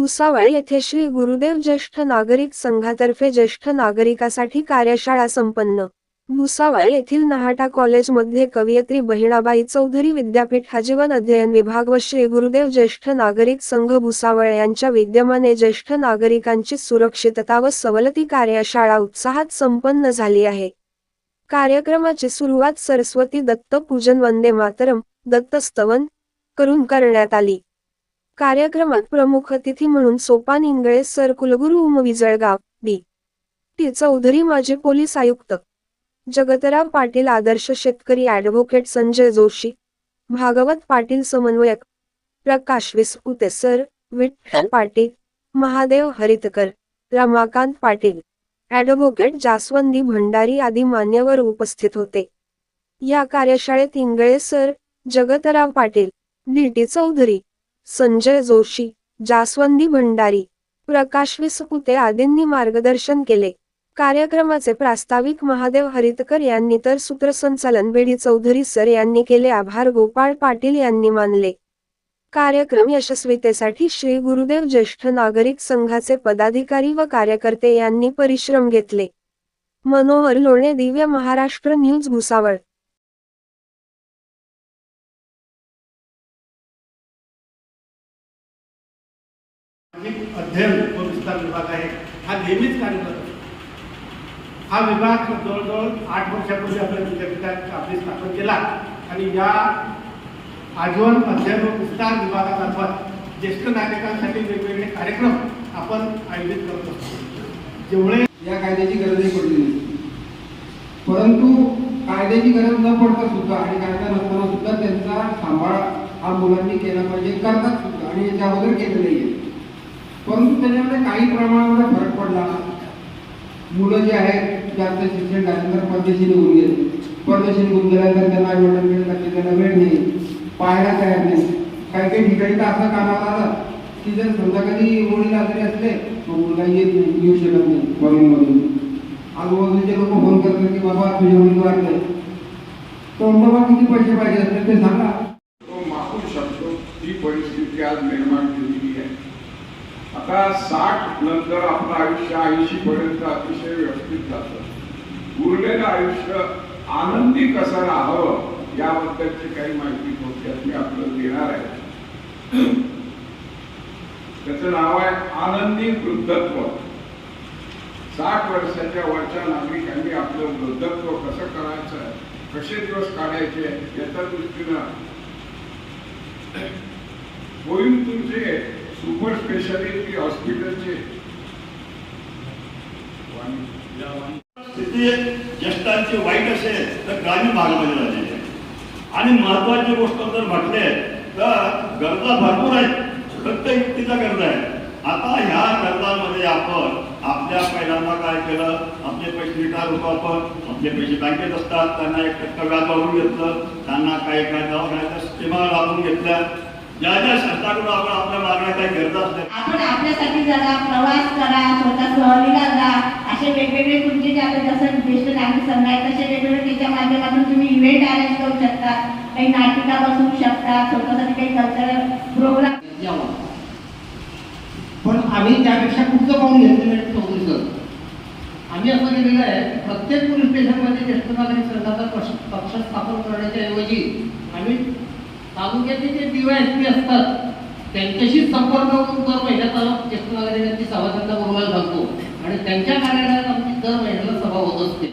भुसावळ येथे श्री गुरुदेव ज्येष्ठ नागरिक संघातर्फे ज्येष्ठ नागरिकासाठी कार्यशाळा संपन्न. भुसावळ येथील नहाटा कॉलेजमध्ये कवयित्री बहिणाबाई चौधरी विद्यापीठ आजीवन अध्ययन विभाग व श्री गुरुदेव ज्येष्ठ नागरिक संघ भुसावळ यांच्या विद्यमाने ज्येष्ठ नागरिकांची सुरक्षितता व सवलती कार्यशाळा उत्साहात संपन्न झाली आहे. कार्यक्रमाची सुरुवात सरस्वती दत्त पूजन वंदे मातरम दत्त स्तवन करून करण्यात आली. कार्यक्रमात प्रमुख अतिथी म्हणून सोपान इंगळे सर कुलगुरू उम विजळगाव डी. टी. चौधरी माजी पोलीस आयुक्त. जगतराव पाटील आदर्श शेतकरी ॲडव्होकेट संजय जोशी. भागवत पाटील समन्वयक. प्रकाश विसपुते सर विठ्ठल पाटील महादेव हरितकर रमाकांत पाटील ॲडव्होकेट जास्वंदी भंडारी आदी मान्यवर उपस्थित होते. या कार्यशाळेत Ingale sir Jagatrao Patil D. T. Chaudhari Sanjay Joshi Jaswandi Bhandari Prakash Vispute आदींनी मार्गदर्शन केले. कार्यक्रमाचे प्रास्ताविक महादेव हरितकर यांनी तर सूत्रसंचालन बेडी चौधरी सर यांनी केले आभार गोपाळ पाटील यांनी मानले. कार्यक्रम यशस्वीतेसाठी श्री गुरुदेव ज्येष्ठ नागरिक संघाचे पदाधिकारी व कार्यकर्ते यांनी परिश्रम घेतले. मनोहर लोणे दिव्य महाराष्ट्र न्यूज भुसावळ. सामाजिक अध्ययन व विस्तार विभाग आहे. हा नेहमीच कार्यरत असतो. हा विभाग जवळजवळ आठ वर्षापूर्वी आपल्या विद्यापीठात आपली स्थापन केला आणि या आजीवन अध्ययन व विस्तार विभागामार्फत ज्येष्ठ नागरिकांसाठी वेगवेगळे कार्यक्रम आपण आयोजित करत असतो. जेवढे या कायद्याची गरजही पडली नाही. परंतु कायद्याची गरज न पडता सुद्धा आणि कायदा नसताना सुद्धा त्यांचा सांभाळ हा मुलांनी केला पाहिजे. करतात सुद्धा आणि याच्या अगोदर केलं आहे परंतु त्याच्यामध्ये काही प्रमाणामध्ये फरक पडला. मुलं जे आहेत जास्त शिक्षण झाल्यानंतर परदेशी निघून गेले. परदेशी निघून गेल्यानंतर त्यांना आई वडिलांकडे लक्ष द्यायला वेळ नाही. पाहायला तयार नाही. काही काही ठिकाणी तर असं कामाला आलं की जर समजा कधी मुलीला आजारी असले तर मुलगा येत नाही येऊ शकत नाही कॉलिंगमधून आजूबाजूचे लोक फोन करतात की बाबा तुझे मुली वाटले तर बाबा किती पैसे पाहिजे असले ते सांगा. तो मागू शकतो. ती परिस्थिती आज निर्माण केली. आता साठ नंतर आपलं आयुष्य ऐंशी पर्यंत अतिशय व्यवस्थित जात. उरलेलं आयुष्य आनंदी कसं राहावं याबद्दलची काही माहिती थोडक्यात मी आपलं देणार आहे. त्याच नाव आहे आनंदी वृद्धत्व. साठ वर्षाच्या वरच्या नागरिकांनी आपलं वृद्धत्व कसं करायचं कसे दिवस काढायचे याच्या दृष्टीनं होईल तुमचे सुपर स्पेशालिटी हॉस्पिटलचे. स्थिती ज्येष्ठांची वाईट असेल तर ग्रामीण भागामध्ये झालेली आहे. आणि महत्वाची गोष्ट जर म्हटले तर गरजा भरपूर आहेत. प्रत्येक व्यक्तीचा गरज आहे आता ह्या गरजांमध्ये आपण आपल्या पहिल्यांदा काय केलं? आपले पैसे रिटायर होतो आपण. आपले पैसे बँकेत असतात. त्यांना एक टक्का व्याज वाढवून घेतलं. त्यांना काही काय दवाखान्याच्या स्कीमा लावून घेतल्या. ज्या ज्या शासनाकडून आपण आपल्या मागण्या काही गरजा असल्या आपण आपल्यासाठी जरा प्रवास करा स्वतः सहलीला जा. असे वेगवेगळे तुमचे जे आता जसं ज्येष्ठ नागरिक संघ आहे तसे वेगवेगळे त्याच्या माध्यमातून तुम्ही इव्हेंट अरेंज करू शकता. काही नाटिका बसवू शकता. स्वतःसाठी काही कल्चरल प्रोग्राम पण आम्ही त्यापेक्षा पुढचं पाऊल घेतलेलं आहे चौधरी सर आम्ही असं केलेलं आहे प्रत्येक पोलीस स्टेशनमध्ये ज्येष्ठ नागरिक संघाचा पक्ष पक्ष स्थापन करण्याच्या ऐवजी आम्ही तालुक्याचे जे डीवायएसपी असतात त्यांच्याशी संपर्क करून दर महिन्याला ज्येष्ठ वगैरे त्यांची त्यांना बोलवायला घालतो आणि त्यांच्या कार्यालयात आमची दर महिन्याला सभा होत असते.